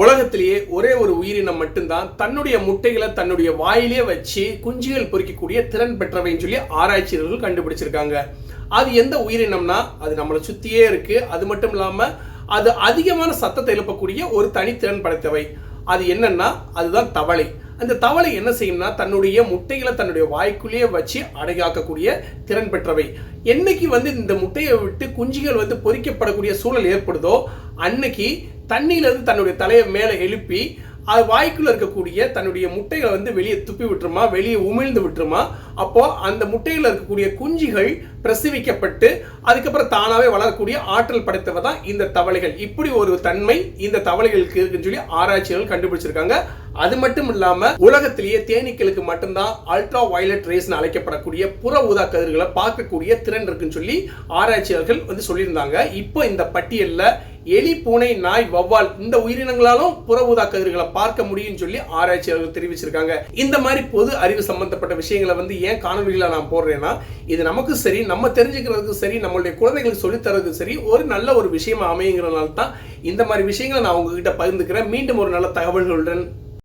உலகத்திலேயே ஒரே ஒரு உயிரினம் மட்டும்தான் தன்னுடைய முட்டைகளை தன்னுடைய வாயிலே வச்சு குஞ்சுகள் பொறிக்கக்கூடிய திறன் பெற்றவைன்னு சொல்லி ஆராய்ச்சியாளர்கள் கண்டுபிடிச்சிருக்காங்க. அது எந்த உயிரினம்னா அது நம்மளை சுற்றியே இருக்கு. அது மட்டும் இல்லாமல் அது அதிகமான சத்தத்தை எழுப்பக்கூடிய ஒரு தனித்திறன் படைத்தவை. அது என்னன்னா அதுதான் தவளை. அந்த தவளை என்ன செய்யும்னா தன்னுடைய முட்டைகளை தன்னுடைய வாய்க்குள்ளேயே வச்சு அடைகாக்கக்கூடிய திறன் பெற்றவை. என்னைக்கு வந்து இந்த முட்டையை விட்டு குஞ்சுகள் வந்து பொறிக்கப்படக்கூடிய சூழல் ஏற்படுதோ அன்னைக்கு தண்ணியிலேருந்து தன்னுடைய தலையை மேலே எழுப்பி அது வாய்க்குள்ள இருக்கக்கூடிய தன்னுடைய முட்டைகளை வந்து வெளியே துப்பி விட்டுருமா வெளியே உமிழ்ந்து விட்டுருமா? அப்போ அந்த முட்டையில் இருக்கக்கூடிய குஞ்சுகள் பிரசவிக்கப்பட்டு அதுக்கப்புறம் தானாவே வளரக்கூடிய ஆற்றல் படைத்தவை தான் இந்த தவளைகள். இப்படி ஒரு தன்மை இந்த தவளைகளுக்கு இருக்குன்னு சொல்லி ஆராய்ச்சிகள் கண்டுபிடிச்சிருக்காங்க. அது மட்டும் இல்லாம உலகத்திலேயே தேனீக்களுக்கு மட்டும்தான் அல்ட்ரா வயலட் ரேஸ்னு அழைக்கப்படக்கூடிய புற ஊதா கதிர்களை பார்க்கக்கூடிய திறன் இருக்குன்னு சொல்லி ஆராய்ச்சியாளர்கள் வந்து சொல்லியிருந்தாங்க. இப்போ இந்த பட்டியலில் எலி பூனை நாய் வவ்வால் இந்த உயிரினங்களாலும் புற ஊதா கதிர்களை பார்க்க முடியும்னு சொல்லி ஆராய்ச்சியாளர்கள் தெரிவிச்சிருக்காங்க. இந்த மாதிரி பொது அறிவு சம்பந்தப்பட்ட விஷயங்களை வந்து ஏன் காணொலிகளை நான் போடுறேன்னா இது நமக்கு சரி நம்ம தெரிஞ்சுக்கிறதுக்கு சரி நம்மளுடைய குழந்தைகளுக்கு சொல்லித்தரதுக்கு சரி ஒரு நல்ல ஒரு விஷயமா அமையுங்கிறனால தான் இந்த மாதிரி விஷயங்களை நான் உங்ககிட்ட பகிர்ந்துக்கிறேன். மீண்டும் ஒரு நல்ல தகவல்களுடன்